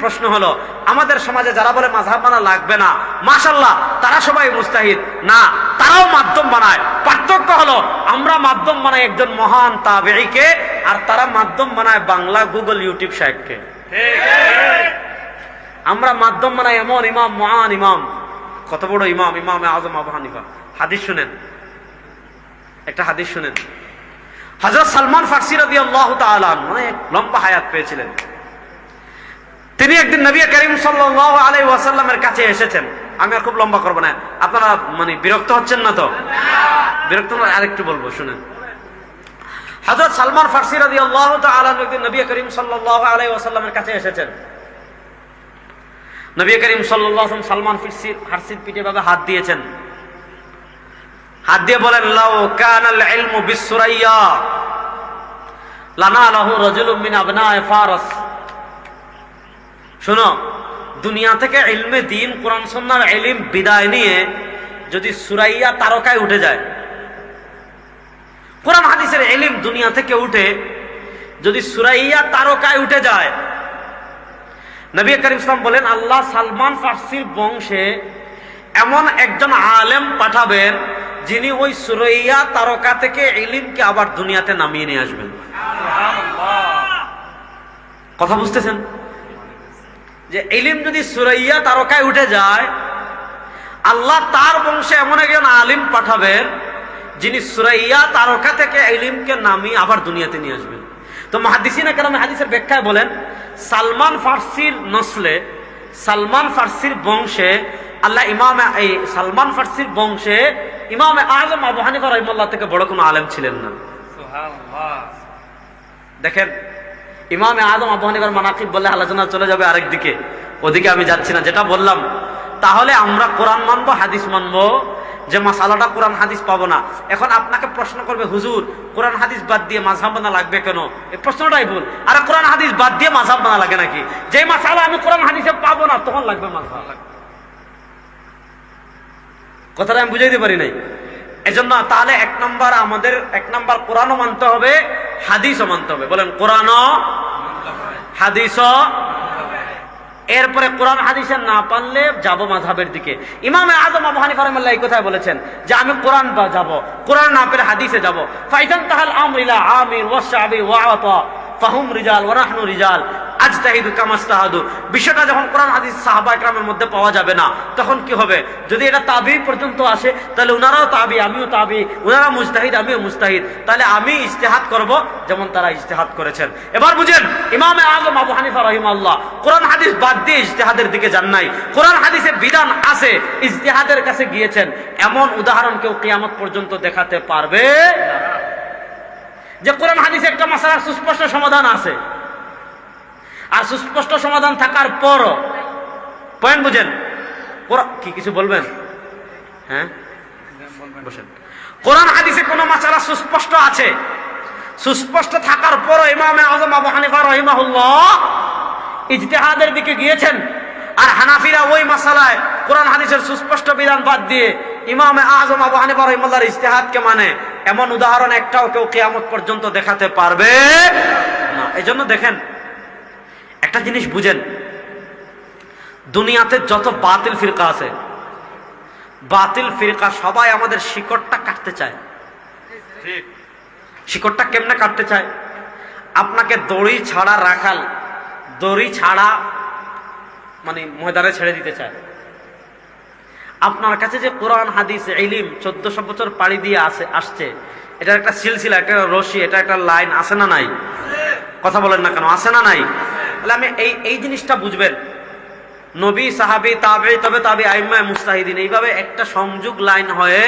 প্রশ্ন হলো, আমাদের সমাজে যারা বলে মাঝহাব মানা লাগবে না মাশাল্লাহ তারা সবাই মুস্তাহিদ। না, তারাও মাধ্যম বানায়। পার্থক্য হলো, আমরা মাধ্যম বানাই একজন মহান তাবেঈকে, আর তারা মাধ্যম বানায় বাংলা গুগল ইউটিউব সাহেবকে। আমরা মাধ্যম বানাই এমন ইমাম, মহান ইমাম। কত বড় ইমাম ইমাম আজম আবু হানিফা। হাদিস শুনেন। একটা হাদিস শুনেন। হজরত সালমান ফার্সি রবি আল্লাহ অনেক লম্বা হায়াত পেয়েছিলেন। তিনি একদিন নবী করিম সাল্লাহ আলাই ওয়াসাল্লামের কাছে এসেছেন। আমি আর খুব লম্বা করব না। আপনারা মানে বিরক্ত হচ্ছেন না তো? বিরক্ত না? আরেকটু বলব, শুনেন। হজরত সালমান ফার্সি রবি আল্লাহ একদিন নবী করিম সাল্লাহ আলাই ওয়াসাল্লামের কাছে এসেছেন। নবী করিম সাল্লাহ সালমান ফিরসির ফার্সির পিঠে ভাবে হাত দিয়েছেন। হাত দিয়ে বলেন, লাউ কানাল ইলমু বিসুরাইয়া, লানা লাহু রাজুলুম মিন আবনায়ে ফারস। শোনো দুনিয়া থেকে ইলমে দিন কোরআন সুন্নাহর এলিম বিদায় নিয়ে যদি সুরাইয়া তারকায় উঠে যায় কোরআন হাদিসের এলিম দুনিয়া থেকে উঠে যদি সুরাইয়া তারকায় উঠে যায় নবী করিম ইসলাম বলেন আল্লাহ সালমান ফার্সির বংশে এমন একজন আলেম পাঠাবেন যিনি ওই সুরাইয়া তারকা থেকে এলিমকে আবার দুনিয়াতে নামিয়ে নিয়ে আসবেন। কথা বুঝতেছেন? যে ইলিম যদি সুরাইয়া তারকায় উঠে যায় আল্লাহ তার বংশে এমন একজন আলিম পাঠাবেন যিনি সুরাইয়া তারকা থেকে ইলিমকে নামিয়ে আবার দুনিয়াতে নিয়ে আসবেন। তো মহাদিসিনা কেন হাদিসের ব্যাখ্যায় বলেন সালমান ফার্সির নসলে সালমান ফার্সির বংশে আল্লাহ ইমাম এই সালমান ফার্সির বংশে ইমাম আজম আবু হানিফা রহিমাল্লাহ থেকে বড় কোনো আলেম ছিলেন না। দেখেন ইমাম আদম আবু হানিফার মানাকিব বলে আলোচনা চলে যাবে আরেক দিকে। ওদিকে আমি যাচ্ছি না, যেটা বললাম। তাহলে আমরা কোরআন মানবো, হাদিস মানবো। যে মাসালাটা কোরআন, হাদিস পাবো না। এখন আপনাকে প্রশ্ন করবে, হুজুর, কোরআন, হাদিস বাদ দিয়ে মাঝহাব বানা লাগবে কেন? এই প্রশ্নটাই ভুল। আর কোরআন, হাদিস বাদ দিয়ে মাঝহাব বানা লাগে নাকি? যে মাসালা আমি কোরআন, হাদিসে পাবো না, তখন লাগবে মাঝহাব কথাটা আমি বুঝাইতে পারি নাই। এজন্য তাহলে এক নম্বর আমাদের, এক নম্বর কোরআনও মানতে হবে। হাদিসও মানতে হবে। বলেন, কোরআনও হাদিস এরপরে কোরআন হাদিসে না পারলে যাব মাঝাবের দিকে। ইমাম আজম আবু হানিফা কথাই বলেছেন যে, আমি কোরআন যাব, কোরআন না পেরে হাদিসে যাব। ফাইজান তাহাল আমরিলা আমির ওয়াসাবি ওয়া ফাহুম রিজাল ওয়ারাহনু রিজাল। বিষয়টা যখন কোরআন হাদিস সাহাবা মধ্যে পাওয়া যাবে না, তখন কি হবে? যদি এটা তাবি পর্যন্ত আসে, তাহলে তাবি, আমিও তাবি মুস্তাহিদ আমিও মুস্তাহিদ তাহলে আমি ইস্তেহাদ করব যেমন তারা ইস্তেহাদ করেছেন। এবার বুঝেন আজম আবু হানিফা রহিমাল্লাহ কোরআন হাদিস বাদ দিয়ে ইস্তেহাদের দিকে যান নাই। কোরআন হাদিসে বিধান আছে ইস্তেহাদের কাছে গিয়েছেন। এমন উদাহরণ কেউ কিয়ামত পর্যন্ত দেখাতে পারবে যে কোরআন হাদিসে একটা মশালার সুস্পষ্ট সমাধান আছে। আর সুস্পষ্ট সমাধান থাকার পরও। পয়েন্ট বুঝেন? কি, কিছু বলবেন? হ্যাঁ? বসেন। কোরআন হাদিসে কোনো মাসালা সুস্পষ্ট আছে। সুস্পষ্ট থাকার পরও ইমামে আজম আবু হানিফা রহিমাহুল্লাহ ইজতেহাদের দিকে গিয়েছেন। আর হানাফিরা ওই মাসালায় কোরআন হাদিসের সুস্পষ্ট বিধান বাদ দিয়ে ইমামে আজম আবু হানিফা রহিমাল্লাহর ইজতেহাদকে মানে এমন উদাহরণ একটাও কেউ কেয়ামত পর্যন্ত দেখাতে পারবে না। এই জন্য দেখেন একটা জিনিস বুঝেন দুনিয়াতে যত বাতিল ফিরকা আছে বাতিল ফিরকা সবাই আমাদের শিকড়টা কাটতে চায়। শিকড়টা কেমনে কাটতে চায়? আপনাকে দড়ি ছাড়া রাখাল দড়ি ছাড়া মানে ময়দানে ছেড়ে দিতে চায়। আপনার কাছে যে কোরআন হাদিস ইলিম চোদ্দশো বছর পাড়ি দিয়ে আসে আসছে এটা একটা সিলসিলা একটা রশি এটা একটা লাইন আছে না নাই? কথা বলেন না কেন আছে না নাই? তাহলে আমি এই এই জিনিসটা বুঝবেন। নবী, সাহাবি তাবে তবে তাবে আইমায় মুস্তাহিদিন, এইভাবে একটা সংযোগ লাইন হয়ে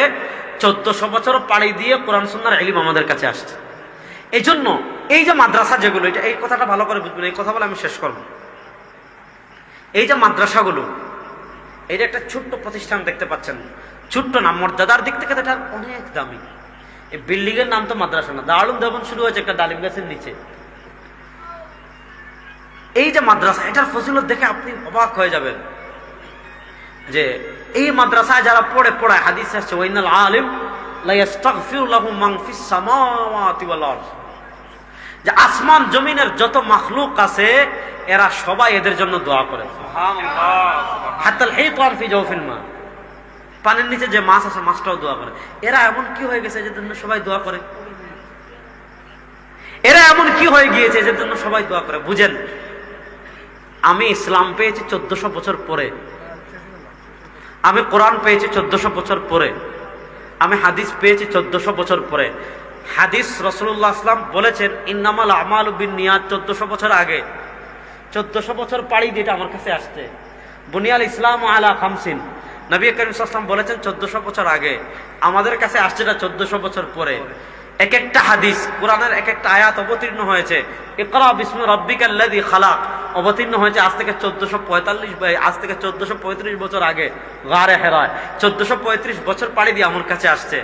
চোদ্দশো বছর পাড়ি দিয়ে কোরআন, সুন্নার ইলিম আমাদের কাছে আসছে। এই জন্য এই যে মাদ্রাসা যেগুলো, এটা, এই কথাটা ভালো করে বুঝবেন, এই কথা বলে আমি শেষ করব। এই যে মাদ্রাসাগুলো এটা একটা ছোট্ট প্রতিষ্ঠান দেখতে পাচ্ছেন, ছোট্ট নাম, মর্যাদার দিক থেকে এটা অনেক দামি। এই বিল্ডিং এর নাম তো মাদ্রাসা না, দারুণ দেবন শুরু হয়েছে একটা ডালিম গাছের নিচে। এই যে মাদ্রাসা এটার ফজিলত দেখে আপনি অবাক হয়ে যাবেন। যে এই মাদ্রাসায় যারা পড়ে পড়ায় হাদিস আসছে ওয়াইনাল আলিম যে আসমান জমিনের যত মাখলুক আছে এরা সবাই এদের জন্য দোয়া করে। পানির নিচে যে মাছ আছে মাছটাও দোয়া করে। এরা এমন কি হয়ে গেছে যে জন্য সবাই দোয়া করে? এরা এমন কি হয়ে গিয়েছে যে জন্য সবাই দোয়া করে? বুঝেন আমি ইসলাম পেয়েছি চোদ্দশো বছর পরে। আমি কোরআন পেয়েছি চোদ্দশো বছর পরে। আমি হাদিস পেয়েছি চোদ্দশো বছর পরে। হাদিস রসুল্লাহ আসলাম বলেছেন, ইন্নামাল আমাল বিন নিয়াদ চোদ্দশো বছর আগে। চোদ্দশো বছর পাড়ি দিয়ে আমার কাছে আসছে। বুনিয়াল ইসলাম আলা খামসিন। নবী করিম বলেছেন, চোদ্দশো বছর আগে। আমাদের কাছে আসছে না চোদ্দশো বছর পরে। এক একটা হাদিস, কোরআনের এক একটা আয়াত অবতীর্ণ হয়েছে। রব্বিকাল্লাযী খালাক। অবতীর্ণ হয়েছে আজ থেকে চোদ্দশো পঁয়তাল্লিশ আজ থেকে চোদ্দশো পঁয়ত্রিশ বছর আগে হেরায়। চোদ্দশো পঁয়ত্রিশ বছর পাড়ি দিয়ে আমার কাছে আসছে।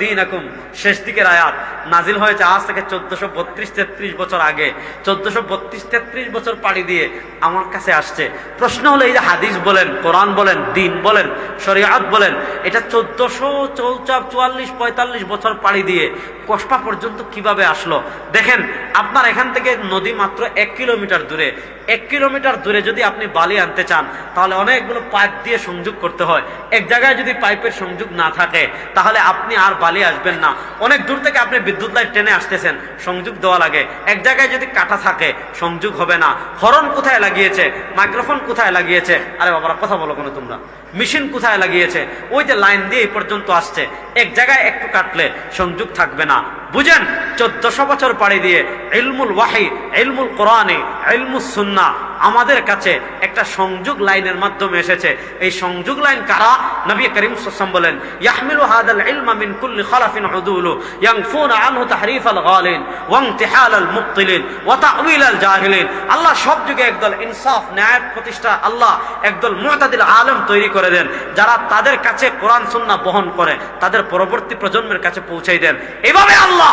দিন আকুম শেষ দিকের আয়াত। নাজিল হয়েছে আজ থেকে চোদ্দশো বত্রিশ তেত্রিশ বছর আগে। চোদ্দশো বত্রিশ তেত্রিশ বছর পাড়ি দিয়ে আমার কাছে আসছে। প্রশ্ন হলো, এই যে হাদিস বলেন, কোরআন বলেন, দিন বলেন, শরিয়াত বলেন, এটা চোদ্দশো চৌচাপ চুয়াল্লিশ পঁয়তাল্লিশ বছর পাড়ি দিয়ে কষ্পা পর্যন্ত কীভাবে আসলো? দেখেন, আপনার এখান থেকে নদী মাত্র এক কিলোমিটার দূরে। এক কিলোমিটার দূরে যদি আপনি বালি আনতে চান, তাহলে অনেকগুলো পাইপ দিয়ে সংযোগ করতে হয়। এক জায়গায় যদি পাইপের সংযোগ না থাকে, তাহলে আপনি আর বালি আসবেন না। অনেক দূর থেকে আপনি বিদ্যুৎ লাইট টেনে আসতেছেন, সংযোগ দেওয়া লাগে। এক জায়গায় যদি কাটা থাকে, সংযোগ হবে না। হরন কোথায় লাগিয়েছে? মাইক্রোফোন কোথায় লাগিয়েছে? আরে বাবারা, কথা বলো কোনো তোমরা। মেশিন কোথায় লাগিয়েছে? ওই যে লাইন দিয়ে এই পর্যন্ত আসছে। এক জায়গায় একটু কাটলে সংযোগ থাকবে না। বুঝেন? চোদ্দশো বছর পাড়ি দিয়ে এলমুল ওয়াহি এলমুল কোরআনে এলমুল সুন্না আমাদের কাছে একটা সংযোগ লাইনের মাধ্যমে এসেছে। এই সংযোগ লাইন কারা? নবী করিম সাল্লাম বলেন, ইয়াহমিলু হাদাল ইলমা মিন কুল্লি খালাফিন উদুলু ইয়ানফুনা আনহু তাহরিফ আল গালিন ওয়া ইমতিহাল আল মুবতিলিন, ওয়া তা'উইল আল জাহিলিন। আল্লাহ সব যুগে একদল ইনসাফ, ন্যায় প্রতিষ্ঠা, আল্লাহ একদল মুতাদিল আলেম তৈরি করে দেন, যারা তাদের কাছে কোরআন, সুন্নাহ বহন করে, তাদের পরবর্তী প্রজন্মের কাছে পৌঁছাই দেন। এভাবে আল্লাহ